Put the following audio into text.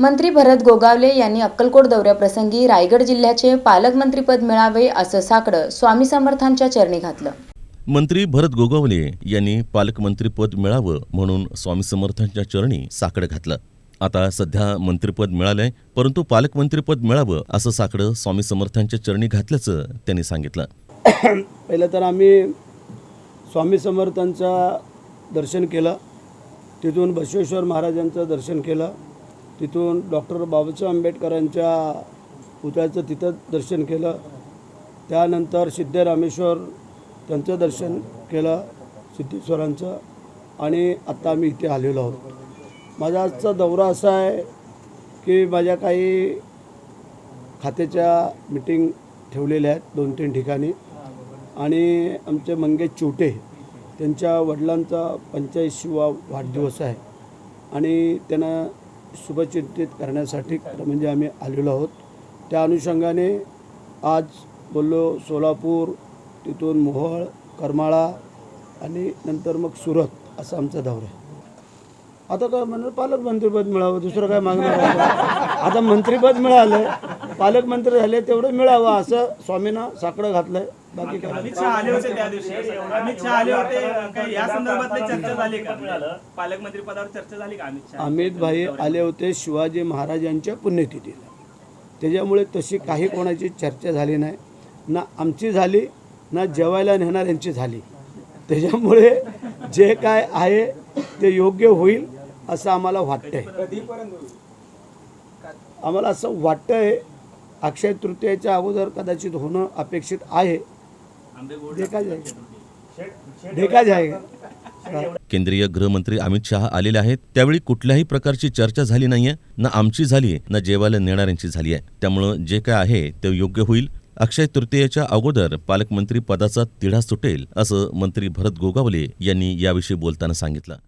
मंत्री भरत गोगावले यांनी अक्कलकोट दौऱ्याप्रसंगी रायगड जिल्ह्याचे पालकमंत्रीपद मिळावे असं साकडं स्वामी समर्थांच्या चरणी घातलं. मंत्री भरत गोगावले यांनी पालकमंत्रीपद मिळावं म्हणून स्वामी समर्थांच्या चरणी साकडं घातलं. आता सध्या मंत्रिपद मिळालंय परंतु पालकमंत्रीपद मिळावं असं साकडं स्वामी समर्थांच्या चरणी घातल्याचं त्यांनी सांगितलं. पहिलं तर आम्ही स्वामी समर्थांचं दर्शन केलं. तिथून बसवेश्वर महाराजांचं दर्शन केलं. तिथून डॉक्टर बाबासाहेब आंबेडकरांच्या पुतळ्याचं तिथं दर्शन केलं. त्यानंतर सिद्धरामेश्वर त्यांचं दर्शन केलं सिद्धेश्वरांचं. आणि आत्ता आम्ही इथे आलेलो आहोत. माझा आजचा दौरा असा आहे की माझ्या काही खात्याच्या मिटिंग ठेवलेल्या आहेत दोन तीन ठिकाणी. आणि आमचे मंगेश चिवटे त्यांच्या वडिलांचा पंच्याऐंशीवा वाढदिवस आहे. आणि त्यांना शुभचिंतित करण्यासाठी म्हणजे आम्ही आलेलो आहोत. त्या अनुषंगाने आज बोललो सोलापूर तिथून मोहोळ करमाळा आणि नंतर मग सुरत असा आमचा दौरा आहे. आता काय म्हणलं पालकमंत्रीपद मिळावं दुसरं काय मागणार? आता मंत्रीपद मिळालं पालकमंत्री झाले तेवढं मिळावं असं स्वामींना साकडं घातलंय. बाकी काय? अमित शहा आले होते त्या दिवशी. अमित शहा आले होते. काही या संदर्भातली चर्चा झाली का? पालकमंत्री पदावर चर्चा झाली का अमित शहा? अमित भाई आले होते शिवाजी महाराजांच्या पुण्यतिथीला. त्याच्यामुळे तशी काही कोणाची चर्चा झाली नाही. ना आमची झाली ना जेवायला नेणाऱ्यांची झाली. त्याच्यामुळे जे काय आहे ते योग्य होईल असं आम्हाला वाटतंय. आम्हाला असं वाटतंय अक्षय तृतीयेच्या अगोदर कदाचित होणं अपेक्षित आहे. देखा जाएगा देखा जाएगा केंद्रीय गृहमंत्री अमित शहा आलेले आहेत. त्यावेळी कुठल्याही प्रकारची चर्चा झाली नाहीये. ना आमची झाली ना जेवायला नेणाऱ्यांची झाली आहे. त्यामुळं जे काय आहे ते योग्य होईल. अक्षय तृतीयेच्या अगोदर पालकमंत्री पदाचा तिढा सुटेल असं मंत्री भरत गोगावले यांनी याविषयी बोलताना सांगितलं.